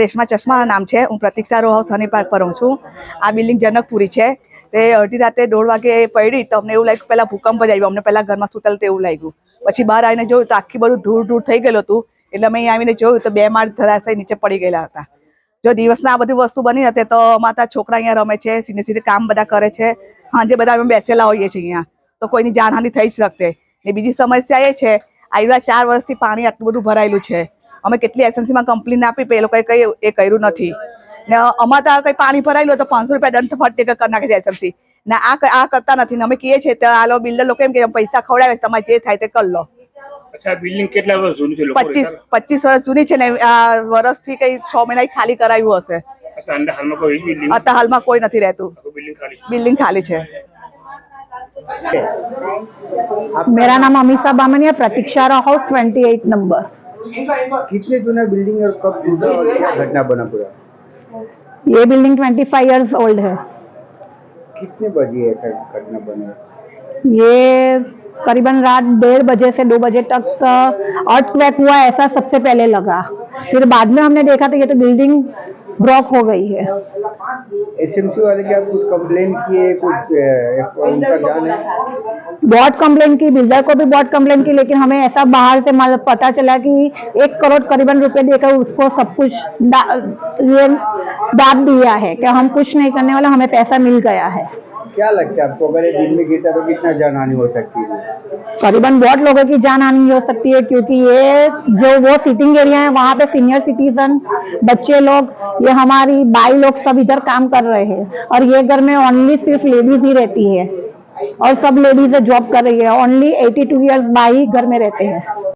રેશમા ચશ્માના નામ છે. હું પ્રતિક્ષા રો હાઉસ પાર્ક પર હું છું. આ બિલ્ડિંગ જનકપુરી છે. તે અડધી રાતે દોઢ વાગે પડી. તો અમને એવું લાગ્યું પહેલાં ભૂકંપ જ આવ્યો. અમને પહેલાં ઘરમાં સૂતલ તેવું લાગ્યું. પછી બહાર આવીને જોયું તો આખી બધું ધૂળ ધૂળ થઈ ગયેલું હતું. એટલે અમે આવીને જોયું તો બે માળ ધરાશય નીચે પડી ગયેલા હતા. જો દિવસના આ બધી વસ્તુ બની હતી તો અમારા છોકરા અહીંયા રમે છે, સીધે સીધે કામ બધા કરે છે. સાંજે બધા અમે બેસેલા હોઈએ છીએ અહીંયા. તો કોઈની જાનહાનિ થઈ જ શકતે. ને બીજી સમસ્યા એ છે આવ્યા ચાર વર્ષથી પાણી આટલું બધું ભરાયેલું છે. અમે કેટલી એસએમસીમાં કમ્પ્લેન આપી પણ એ લોકોએ કંઈ એ કર્યું નથી ને અમારે તો કંઈ પાણી ભરાયેલું હોય તો પાંચસો રૂપિયા દંડ ફટકે કરી નાખે છે એસએમસી ને આ ક- આ કરતા નથી ને અમે કહીએ છીએ તો આ લોકો બિલ્ડર લોકો એમ કે પૈસા ખવડાવે છે તમારે જે થાય તે કરી લો અચ્છા બિલ્ડિંગ કેટલા વર્ષ જૂની છે લોકો પચીસ પચીસ વર્ષ જૂની છે ને આ વર્ષથી કઈ છ મહિના ખાલી કરાવ્યું હશે અચ્છા અંદર હાલમાં કોઈ બિલ્ડિંગ અત્યારે હાલમાં કોઈ નથી રહેતું બિલ્ડિંગ ખાલી બિલ્ડિંગ ખાલી છે मेरा नाम अमीषा बामनिया प्रतीक्षा रा हाउस ट्वेंटी एट नंबर कितने जूना बिल्डिंग और कब टूटा और क्या घटना बना पूरा? ये building twenty five years old है। कितने बजे ऐसा घटना बना? ये करीबन रात डेढ़ बजे से दो बजे तक अर्थ हुआ ऐसा सबसे पहले लगा। फिर बाद में हमने देखा तो ये तो बिल्डिंग ब्लॉक हो गई है। एसएमसी वाले क्या कुछ कंप्लेन किए कुछ उनका जान? है बहुत कंप्लेन की बिल्डर को भी बहुत कंप्लेन की लेकिन हमें ऐसा बाहर से माल पता चला कि एक करोड़ करीबन रुपए देकर उसको सब कुछ दाब दिया है। कि हम कुछ नहीं करने वाला हमें पैसा मिल गया है। क्या लगता है आपको? अगर दिन में गिरता तो कितना जान हानि हो सकती है? करीबन बहुत लोगों की जान हानि हो सकती है, क्योंकि ये जो वो सिटिंग एरिया है, वहाँ पे सीनियर सिटीजन बच्चे लोग, ये हमारी बाई लोग सब इधर काम कर रहे हैं। और ये घर में ओनली सिर्फ़ लेडीज़ ही रहती है। और सब लेडीज़ जॉब कर रही है। ओनली 82 टू ईयर्स बाई घर में रहते हैं।